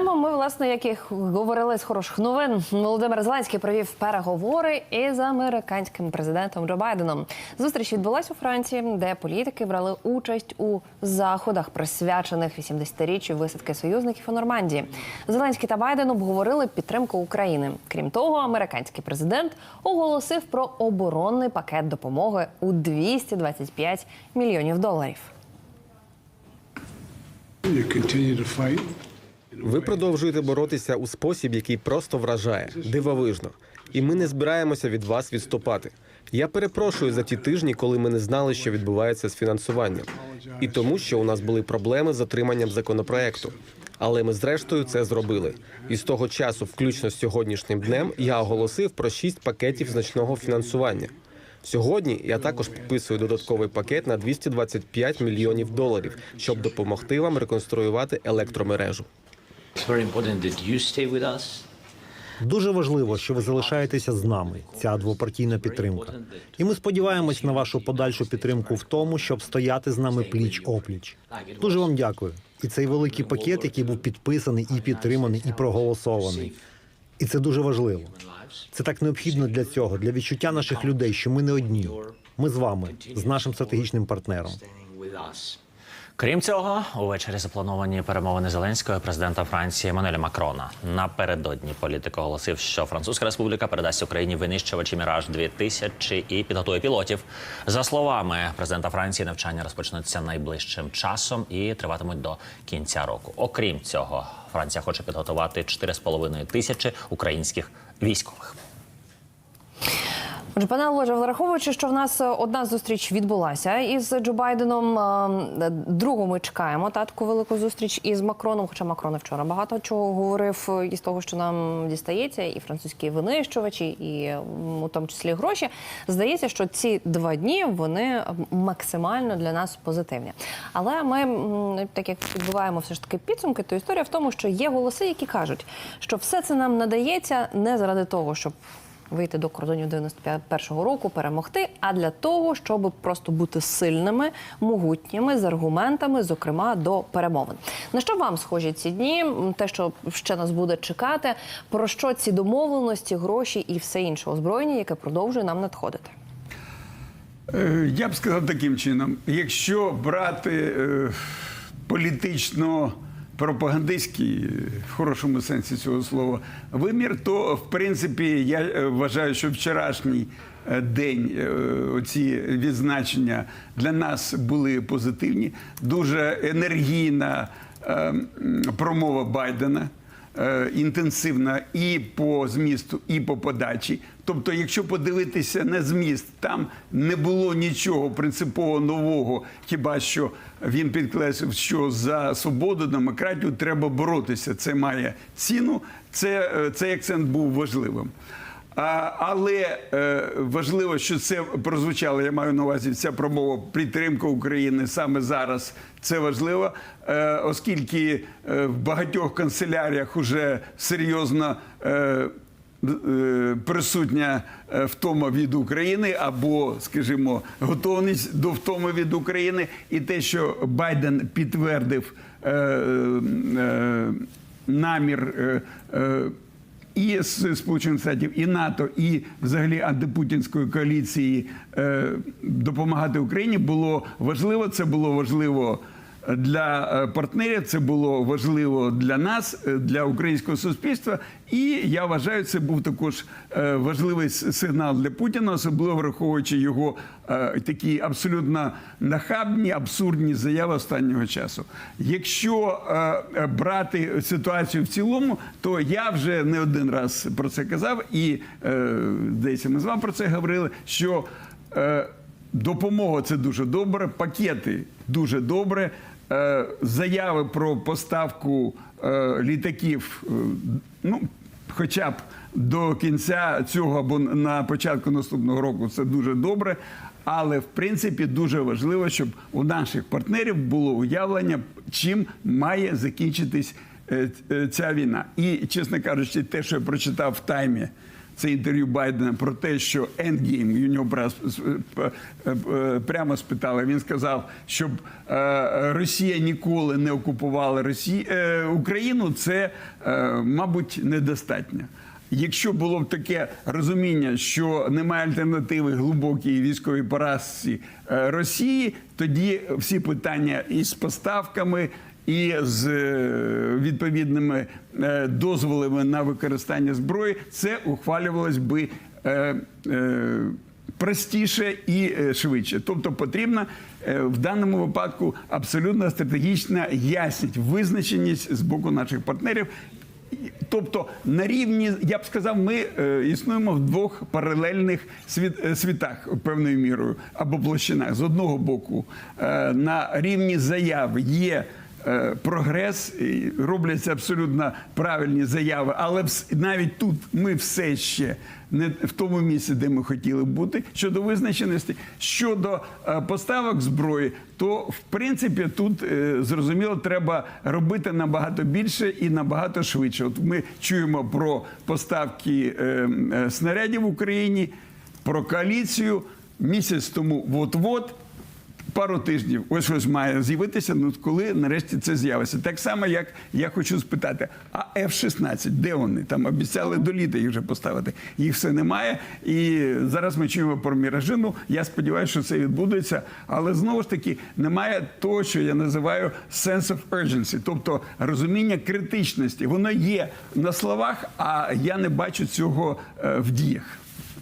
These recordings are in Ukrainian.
Починаємо. Ми, власне, як і говорили з хороших новин, Володимир Зеленський провів переговори із американським президентом Джо Байденом. Зустріч відбулась у Франції, де політики брали участь у заходах, присвячених 80-річчю висадки союзників у Нормандії. Зеленський та Байден обговорили підтримку України. Крім того, американський президент оголосив про оборонний пакет допомоги у 225 мільйонів доларів. You continue to fight. Ви продовжуєте боротися у спосіб, який просто вражає, дивовижно. І ми не збираємося від вас відступати. Я перепрошую за ті тижні, коли ми не знали, що відбувається з фінансуванням, і тому, що у нас були проблеми з отриманням законопроекту. Але ми зрештою це зробили. І з того часу, включно з сьогоднішнім днем, я оголосив про шість пакетів значного фінансування. Сьогодні я також підписую додатковий пакет на 225 мільйонів доларів, щоб допомогти вам реконструювати електромережу. Дуже важливо, що ви залишаєтеся з нами. Ця двопартійна підтримка. І ми сподіваємось на вашу подальшу підтримку в тому, щоб стояти з нами пліч опліч. Дуже вам дякую. І цей великий пакет, який був підписаний і підтриманий, і проголосований. І це дуже важливо. Це так необхідно для цього, для відчуття наших людей, що ми не одні. Ми з вами, з нашим стратегічним партнером. Крім цього, увечері заплановані перемовини Зеленського і президента Франції Еммануеля Макрона. Напередодні політик оголосив, що Французька Республіка передасть Україні винищувачі Міраж 2000 і підготує пілотів. За словами президента Франції, навчання розпочнуться найближчим часом і триватимуть до кінця року. Окрім цього, Франція хоче підготувати 4,5 тисячі українських військових. Отже, пане Олеже, враховуючи, що в нас е, одна зустріч відбулася із Джо Байденом, е, другу ми чекаємо та таку велику зустріч із Макроном. Хоча Макрон вчора багато чого говорив е, із того, що нам дістається, і французькі винищувачі, і у тому числі гроші. Здається, що ці два дні вони максимально для нас позитивні. Але ми, так як підбиваємо все ж таки підсумки, то історія в тому, що є голоси, які кажуть, що все це нам надається не заради того, щоб вийти до кордонів 91-го року, перемогти, а для того, щоб просто бути сильними, могутніми з аргументами, зокрема до перемовин. На що вам схожі ці дні? Те, що ще нас буде чекати, про що ці домовленості, гроші і все інше озброєння, яке продовжує нам надходити. Е, Я б сказав таким чином: якщо брати е, політично пропагандистський, в хорошому сенсі цього слова, вимір, то в принципі я е, вважаю, що вчорашній е, день е, оці відзначення для нас були позитивні. Дуже енергійна промова Байдена інтенсивна і по змісту, і по подачі. Тобто, якщо подивитися на зміст, там не було нічого принципово нового, хіба що він підкреслив, що за свободу, демократію треба боротися. Це має ціну. Це, е, цей акцент був важливим. Але е, важливо, що це прозвучало. Я маю на увазі ця промова підтримка України саме зараз. Це важливо, е, оскільки в багатьох канцеляріях уже серйозно. Е, Присутня е, втома від України або, скажімо, готовність до втоми від України, і те, що Байден підтвердив е, намір і Сполучених Штатів, і НАТО, і взагалі антипутінської коаліції допомагати Україні було важливо. Це було важливо для е, партнерів, це було важливо для нас, е, для українського суспільства. І я вважаю, це був також е, важливий сигнал для Путіна, особливо враховуючи його такі абсолютно нахабні, абсурдні заяви останнього часу. Якщо брати ситуацію в цілому, то я вже не один раз про це казав, і здається, ми з вами про це говорили. що Допомога це дуже добре, пакети дуже добре. Е, Заяви про поставку е, літаків, е, ну хоча б до кінця цього або на початку наступного року це дуже добре. Але в принципі дуже важливо, щоб у наших партнерів було уявлення, чим має закінчитись ця війна. І, чесно кажучи, те, що я прочитав в таймі це інтерв'ю Байдена про те, що ендгейм, у нього прямо спитали. Він сказав, щоб е, Росія ніколи не окупувала Росі... е, Україну, це, е, мабуть, недостатньо. Якщо було б таке розуміння, що немає альтернативи глибокій військовій поразці Росії, тоді всі питання із поставками і з е, відповідними е, дозволами на використання зброї, це ухвалювалось би е, простіше і швидше. Тобто потрібна в даному випадку абсолютно стратегічна ясність, визначеність з боку наших партнерів. Тобто на рівні, я б сказав, ми існуємо в двох паралельних світ, світах певною мірою або площинах. З одного боку, на рівні заяв є прогрес, і робляться абсолютно правильні заяви, але навіть тут ми все ще не в тому місці, де ми хотіли бути щодо визначеності. Щодо е, поставок зброї, то в принципі тут е, зрозуміло треба робити набагато більше і набагато швидше. От ми чуємо про поставки е, е, снарядів в Україні, про коаліцію місяць тому. От-от пару тижнів ось ось має з'явитися. Ну коли нарешті це з'явиться. Так само, як я хочу спитати: а F-16, де вони? Там обіцяли до літа їх вже поставити. Їх все немає. І зараз ми чуємо про міражину. Я сподіваюся, що це відбудеться. Але знову ж таки немає того, що я називаю sense of urgency, тобто розуміння критичності. Воно є на словах, а я не бачу цього е, в діях.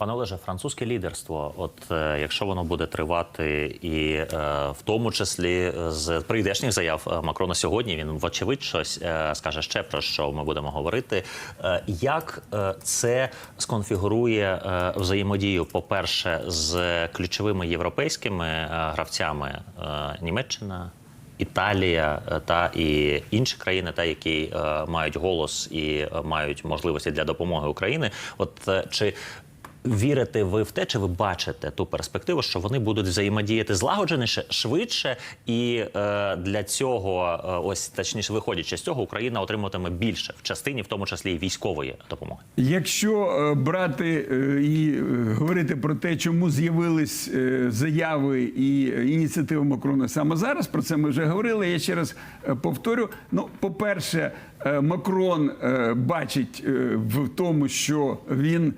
Пане Олеже, французьке лідерство, от е, якщо воно буде тривати, і е, в тому числі з прийдешніх заяв е, Макрона сьогодні, він вочевидь щось е, скаже ще про що ми будемо говорити. Е, як е, це сконфігурує е, взаємодію, по-перше, з ключовими європейськими е, гравцями е, Німеччина? Італія та і інші країни, та які е, мають голос і мають можливості для допомоги Україні. От чи вірите ви в те, чи ви бачите ту перспективу, що вони будуть взаємодіяти злагодженіше, швидше, і е, для цього, е, ось точніше, виходячи з цього, Україна отримуватиме більше в частині, в тому числі і військової допомоги. Якщо е, брати е, і е, говорити про те, чому з'явились е, заяви і ініціативи Макрона саме зараз, про це ми вже говорили. Я ще раз повторю. Ну, по-перше, Макрон бачить в тому, що він.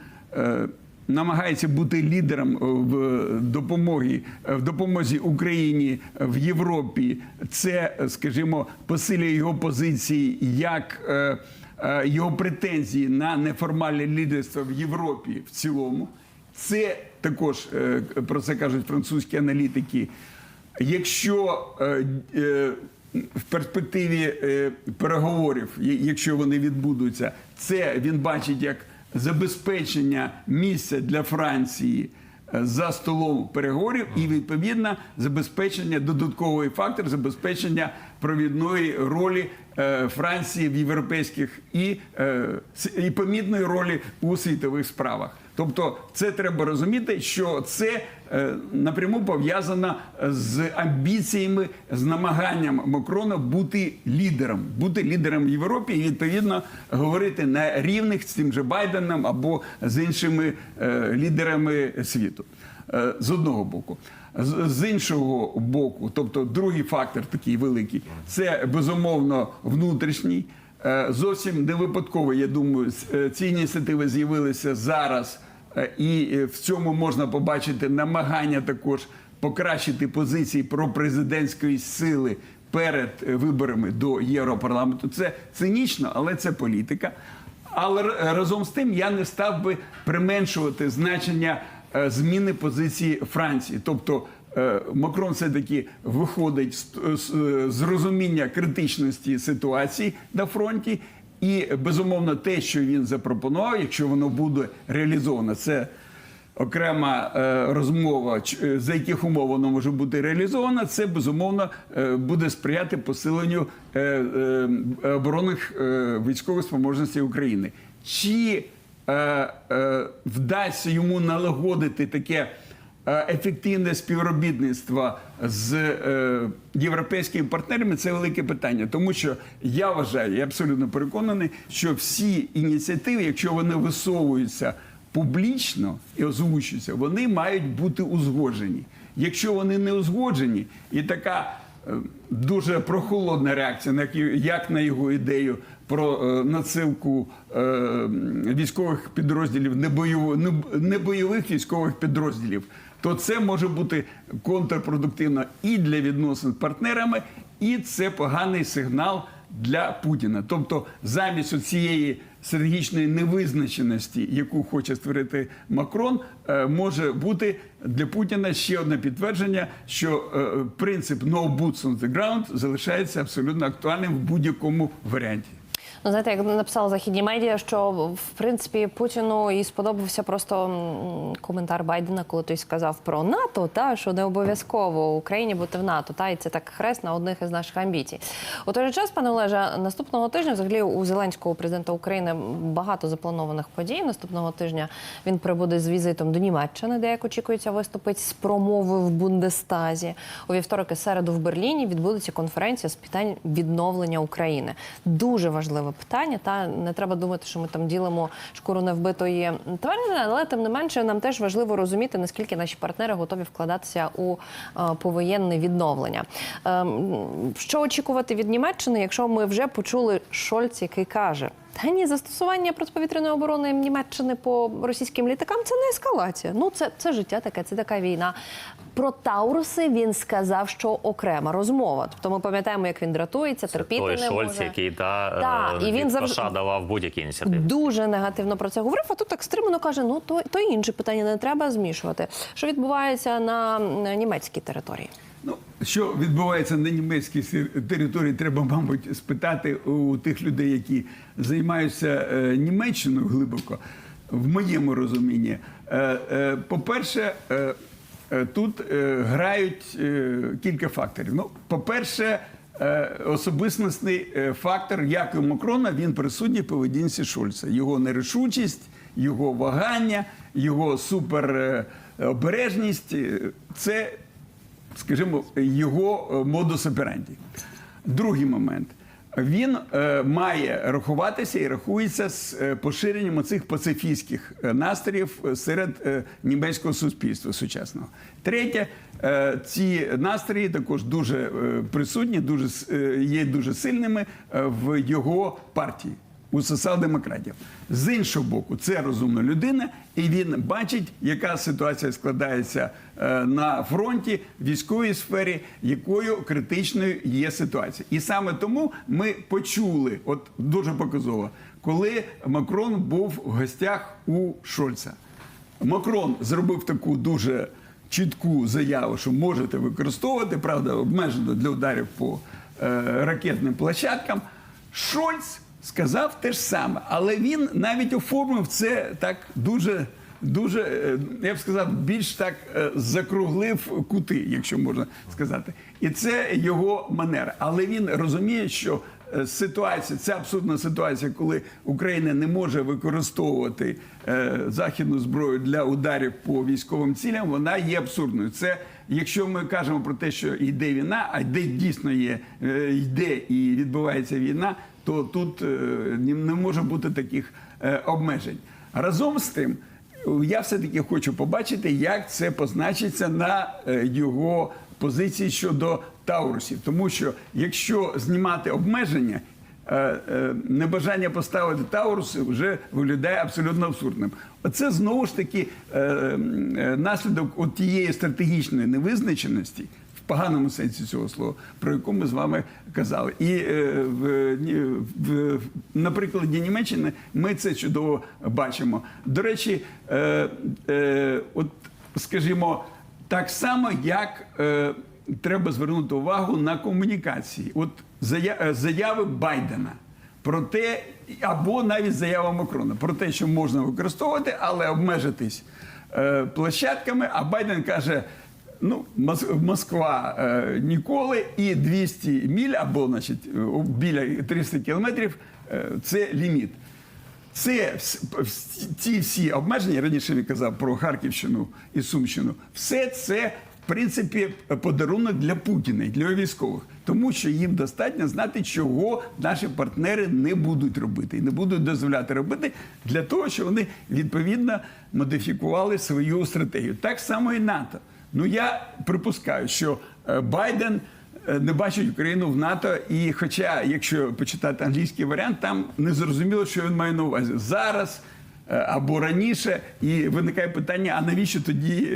Е, Намагається бути лідером е, в допомогі в допомозі Україні в Європі. Це, е, скажімо, посилює його позиції як е, е, його претензії на неформальне лідерство в Європі в цілому. Це також е, про це кажуть французькі аналітики. Якщо е, е, в перспективі е, переговорів, якщо вони відбудуться, це він бачить як забезпечення місця для Франції е, за столом переговорів і відповідно забезпечення додатковий фактор забезпечення провідної ролі е, Франції в європейських і, е, і помітної ролі у світових справах. Тобто, це треба розуміти, що це напряму пов'язано з амбіціями, з намаганням Макрона бути лідером, бути лідером Європі і відповідно говорити на рівних з тим же Байденом або з іншими е, лідерами світу. Е, з одного боку. З, іншого боку, тобто другий фактор такий великий, це безумовно внутрішній. Е, Зовсім не випадково, я думаю, е, ці ініціативи з'явилися зараз, е, і е, в цьому можна побачити намагання також покращити позиції пропрезидентської сили перед е, виборами до Європарламенту. Це цинічно, але це політика. Але разом з тим я не став би применшувати значення е, зміни позиції Франції. Тобто е, Макрон все-таки виходить з, з, з розуміння критичності ситуації на фронті, і безумовно те, що він запропонував, якщо воно буде реалізовано, це окрема е, розмова, е, за яких умов воно може бути реалізовано, це безумовно е, буде сприяти посиленню оборонних військових спроможностей України. Чи вдасться йому налагодити таке ефективне співробітництво з е, європейськими партнерами це велике питання, тому що я вважаю, я абсолютно переконаний, що всі ініціативи, якщо вони висовуються публічно і озвучуються, вони мають бути узгоджені. Якщо вони не узгоджені, і така е, дуже прохолодна реакція, на як на його ідею про е, надсилку е, військових підрозділів, не- небойових військових підрозділів, то це може бути контрпродуктивно і для відносин з партнерами, і це поганий сигнал для Путіна. Тобто, замість цієї стратегічної невизначеності, яку хоче створити Макрон, е, може бути для Путіна ще одне підтвердження, що е, принцип «no boots on the ground» залишається абсолютно актуальним в будь-якому варіанті. Ну, знаєте, як написали західні медіа, що в принципі Путіну і сподобався просто коментар Байдена, коли той сказав про НАТО, та що не обов'язково Україні бути в НАТО. Та і це так хрест на одних із наших амбіцій. У той же час, пане Олеже, наступного тижня, взагалі, у Зеленського президента України багато запланованих подій. Наступного тижня він прибуде з візитом до Німеччини, де як очікується виступить з промовою в Бундестазі. У вівторок і середу в Берліні відбудеться конференція з питань відновлення України. Дуже питання. Та не треба думати, що ми там ділимо шкуру невбитої тварини, але тим не менше нам теж важливо розуміти, наскільки наші партнери готові вкладатися у е, повоєнне відновлення. Ем, Що очікувати від Німеччини, якщо ми вже почули Шольц, який каже. Та ні, застосування протиповітряної оборони Німеччини по російським літакам це не ескалація. Ну це, це життя таке, це така війна. Про Тауруси він сказав, що окрема розмова. Тобто ми пам'ятаємо, як він дратується, терпіти Той не Шольц, може. який та, Так, е, і він завжди- давав будь-які ініціативи. Дуже негативно про це говорив, а тут так стримано каже: ну то, то інше питання не треба змішувати. Що відбувається на, на німецькій території? Ну, що відбувається на німецькій території, треба, мабуть, спитати у тих людей, які займаються е, Німеччиною глибоко, в моєму розумінні. Е, е, По-перше, тут грають кілька факторів. Ну, по-перше, особистісний фактор, як і у Макрона, він присутній поведінці Шольца. Його нерішучість, його вагання, його суперобережність це скажімо, його е, модус операнді. Другий момент. Він е, має рахуватися і рахується з е, поширенням цих пацифістських е, настроїв е, серед е, німецького суспільства сучасного. Третє, е, ці настрої також дуже е, присутні, дуже е, є дуже сильними в його партії у соціал-демократів. З іншого боку, це розумна людина, і він бачить, яка ситуація складається е, на фронті, військовій сфері, якою критичною є ситуація. І саме тому ми почули, от дуже показово, коли Макрон був в гостях у Шольца. Макрон зробив таку дуже чітку заяву, що можете використовувати, правда, обмежено для ударів по е, ракетним площадкам. Шольц сказав те ж саме, але він навіть оформив це так дуже. Дуже, е, я б сказав, більш так е, закруглив кути, якщо можна сказати. І це його манера. Але він розуміє, що е, ситуація, це абсурдна ситуація, коли Україна не може використовувати західну зброю для ударів по військовим цілям, вона є абсурдною. Це якщо ми кажемо про те, що йде війна, а де дійсно є, йде і відбувається війна, то тут е, не може бути таких е, обмежень. Разом з тим. Я все-таки хочу побачити, як це позначиться на е, його позиції щодо Таурусів. Тому що якщо знімати обмеження, небажання поставити Тауруси вже виглядає абсолютно абсурдним. Оце знову ж таки наслідок от тієї стратегічної невизначеності. Поганому сенсі цього слова, про яку ми з вами казали. І е, в, в, на прикладі Німеччини ми це чудово бачимо. До речі, е, е, от скажімо, так само, як е, треба звернути увагу на комунікації. От е, заяви Байдена. Про те, або навіть заява Макрона про те, що можна використовувати, але обмежитись е, площадками. А Байден каже: ну, Мос- Москва е, ніколи, і 200 міль, або значить, е, біля 300 кілометрів е, це ліміт. Це ці всі обмеження, раніше він казав про Харківщину і Сумщину, все це в принципі подарунок для Путіна і для військових, тому що їм достатньо знати, чого наші партнери не будуть робити і не будуть дозволяти робити для того, щоб вони відповідно модифікували свою стратегію. Так само і НАТО. Ну я припускаю, що е, Байден. е, Не бачить Україну в НАТО, і хоча, якщо почитати англійський варіант, там не зрозуміло, що він має на увазі зараз е, або раніше, і виникає питання: а навіщо тоді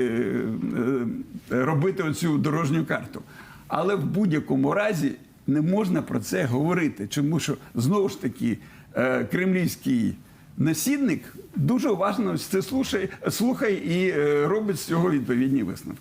робити оцю дорожню карту? Але в будь-якому разі не можна про це говорити, тому що знову ж таки кремлівський насідник дуже уважно це слухай, слухай і е, робить з цього відповідні висновки.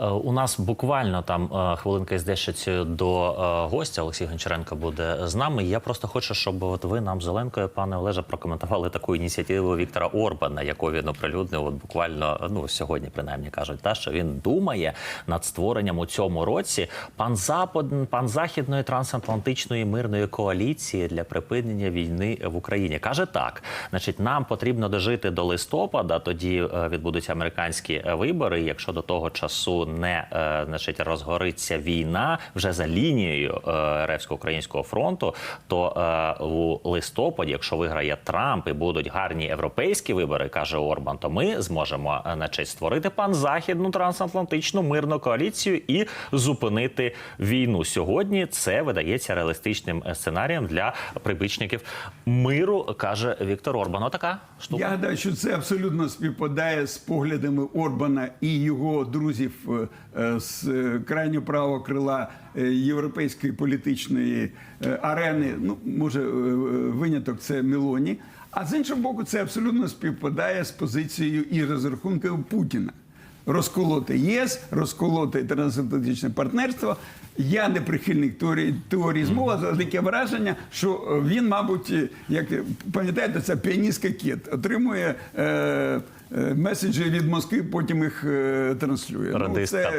Е, У нас буквально там е, хвилинка із дещицею до е, гостя. Олексій Гончаренко буде з нами. Я просто хочу, щоб от ви нам з Оленкою, пане Олеже, прокоментували таку ініціативу Віктора Орбана, яку він оприлюднив от буквально ну сьогодні, принаймні кажуть, та що він думає над створенням у цьому році панзапад, панзахідної трансатлантичної мирної коаліції для припинення війни в Україні. Каже так: значить, нам потрібно дожити до листопада. Тоді відбудуться американські вибори. Якщо до того часу не е, значить розгориться війна вже за лінією е, Ревсько-українського фронту, то е, у листопаді, якщо виграє Трамп і будуть гарні європейські вибори, каже Орбан, то ми зможемо значить, створити панзахідну трансатлантичну мирну коаліцію і зупинити війну. Сьогодні це видається реалістичним сценарієм для прибічників миру, каже Віктор Орбан. Отака штука. Я гадаю, що це абсолютно співпадає з поглядами Орбана і його друзів з е, крайнього правого крила е, європейської політичної е, арени. Ну, може, виняток це Мелоні. А з іншого боку, це абсолютно співпадає з позицією і розрахункою Путіна. Розколоти ЄС, розколоти трансатлантичне партнерство. Я не прихильник теорії, теорії змови, але таке враження, що він, мабуть, як пам'ятаєте, це піаніст кет отримує е, меседжі від Москви, потім їх транслює. Ну, Радистка.